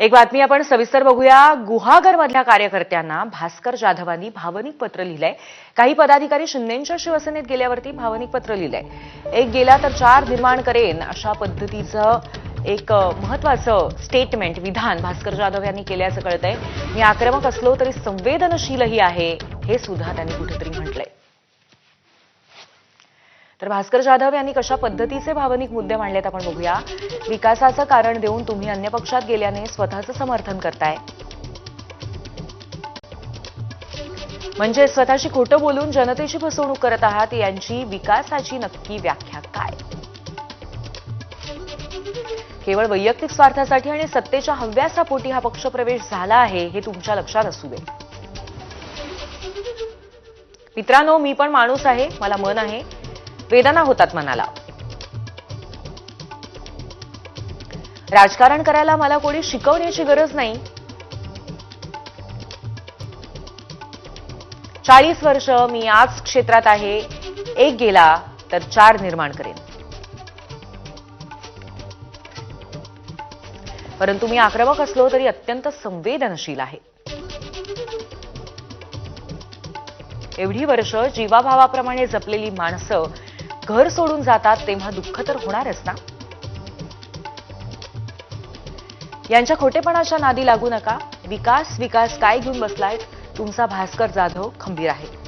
एक बातमी आपण सविस्तर बघूया. गुहागरमधल्या कार्यकर्त्यांना भास्कर जाधवांनी भावनिक पत्र लिहिलंय. काही पदाधिकारी शिंदेच्या शिवसेनेत गेल्यावरती भावनिक पत्र लिहिलंय. एक गेला तर चार निर्माण करेन अशा पद्धतीचं एक महत्वाचं स्टेटमेंट विधान भास्कर जाधव यांनी केल्याचं कळतंय. मी आक्रमक असलो तरी संवेदनशीलही आहे हे सुद्धा त्यांनी कुठेतरी म्हटलंय. तर भास्कर जाधव यांनी कशा पद्धतीचे भावनिक मुद्दे मांडलेत आपण बघूया. विकासाचं कारण देऊन तुम्ही अन्य पक्षात गेल्याने स्वतःचं समर्थन करताय. म्हणजे स्वतःशी खोटं बोलून जनतेची फसवणूक करत आहात यांची विकासाची नक्की व्याख्या काय? केवळ वैयक्तिक स्वार्थासाठी आणि सत्तेच्या हव्यासापोटी हा पक्षप्रवेश झाला आहे हे तुमच्या लक्षात असू दे. मित्रांनो मी पण माणूस आहे मला मन आहे. वेदना होतात मनाला. राजकारण करायला मला कोणी शिकवण्याची गरज नाही. चाळीस वर्ष मी आज क्षेत्रात आहे. एक गेला तर चार निर्माण करेन. परंतु मी आक्रमक असलो तरी अत्यंत संवेदनशील आहे. एवढी वर्ष जीवाभावाप्रमाणे जपलेली माणसं घर सोडून जातात तेव्हा दुःख तर होणारच ना? यांच्या खोटेपणाच्या नादी लागू नका. विकास विकास काय घेऊन बसलाय तुमचा भास्कर जाधव खंबीर आहे.